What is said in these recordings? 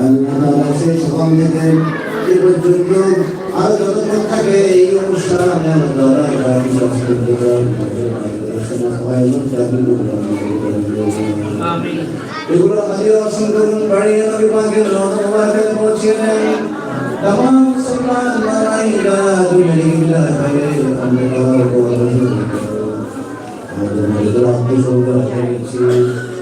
আল্লাহ শেষ হবেন এ পর্যন্ত আর যতক্ষণ থাকে এই অনুষ্ঠান আমার দ্বারা এগুলো হাজির অর্জন করুন বাড়িয়ে নবী পাকের রহমানকে পৌঁছিলেন তমাম মুসলমান মারাই ইলাহি ইল্লাহ খাইরে আল্লাহু আকবার আমাদের মধ্যে রাখতে সৌদা খাইছি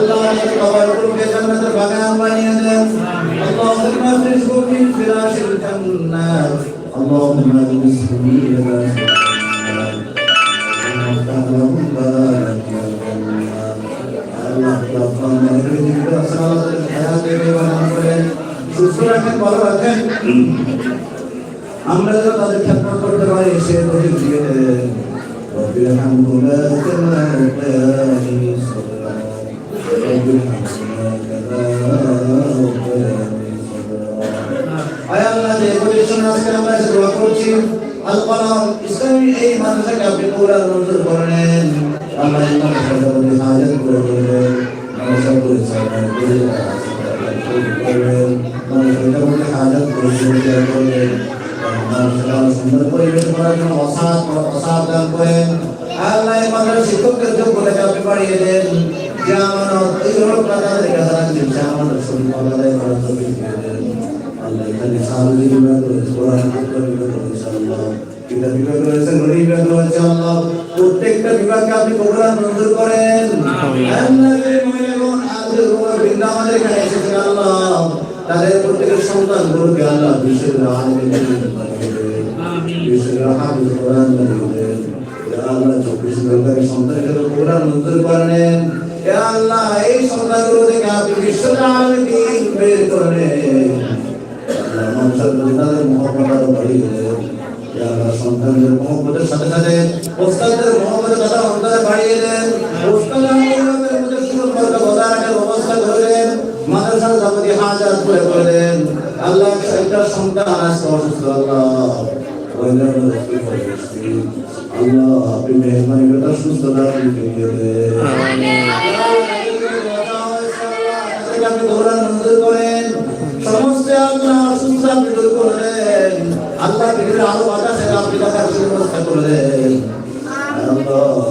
আল্লাহ ওই কবরগুলোকে জান্নাতের বাগান বানিয়ে দেন اللهم ارزقه من فراش الجنة اللهم ارزقه من فراش الجنة আমরা যেন তাদের খেদমত করতে পারি সে তৌফিক দিয়ে দেন رب ارحمهما كما ربياني صغيرا رب ارحمهما كما ربياني صغيرا আয় আল্লাহ যে পজিশন আজকে আমরা এসে দোয়া করছি আল কলাম ইসলামী এই মাদ্রাসাকে আপনি পুরা মঞ্জুর করেন আল্লাহ এই মাদ্রাসাকে আপনি হাজার করে দেবেন মাদ্রাসা করে সালাম করে করবেন মাদ্রাসাকে আপনি হাজার করে পরিচালনা করবেন মাদ্রাসা সুন্দর পরিবেশ করার জন্য অসাধ অসাধ দান করেন আল্লাহ এই মাদ্রাসা শিক্ষকদের যোগ্যতাকে আপনি বাড়িয়ে দেন যে আমানত এই হলো তাদের কাছে রাখছেন যে আমাদের শরীর আদায় করার তৌফিক দিয়ে দেন আল্লাহ এখানে সাহায্য বিভাগ রয়েছে কোরআন বিভাগ রয়েছে আল্লাহ কিতা বিভাগ রয়েছে গণি বিভাগ রয়েছে আল্লাহ প্রত্যেকটা বিভাগকে আপনি কবুলান মঞ্জুর করেন। আল্লাহ এই মহিলাগণ আজকে তোমার বৃন্দা আমাদের এখানে এসেছে আল্লাহ তাদের প্রত্যেকের সন্তান গুলোকে আল্লাহ বিশ্বের করেন আল্লাহ, এই সন্তানগুলো থেকে আপনি বিশ্বের আলমে দিন বের মহব্বত সন্তানদের করে মাদ্রাসার যাবতীয় হাজার করে করে আল্লাহ, একটা সন্তান আল্লাহ। আল্লাহ আপনি মেহরবানি করে তার সুস্থতা ফিরিয়ে দেন সমস্ত আল্লাহ অসুস্থ দূর আরও বাতাসে আপনি দেখার ব্যবস্থা করে দেন আল্লাহ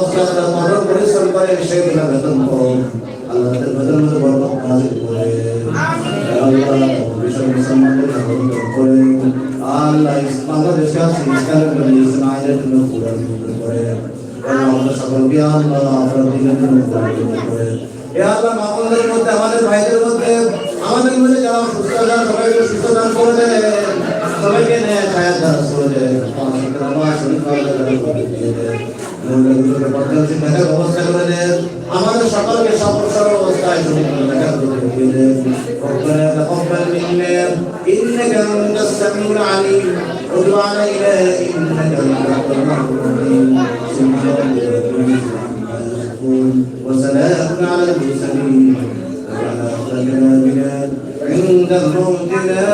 কঠোর পরিশ্রম করে সেগুলো বেতন করুন আল্লাহ তাদের বেতন মধ্যে বরকত নাজিল করে আল্লাহ বিশ্ব মুসলমানদের সাহায্য করে আল্লাহ বাংলাদেশকে আছে ইসলামের আমাদের মধ্যে, আমাদের ভাইদের মধ্যে, আমাদের মধ্যে যারা সুস্থ দান সবাইকে সুস্থ দান করে আমাদের সকলকে সফল অবস্থায় ربنا تقبل منا إنك أنت السميع العليم وتب علينا انك انت التواب الرحيم. سبحان ربك يصفون وسلام على المرسلين وعلى خير عند الموت لا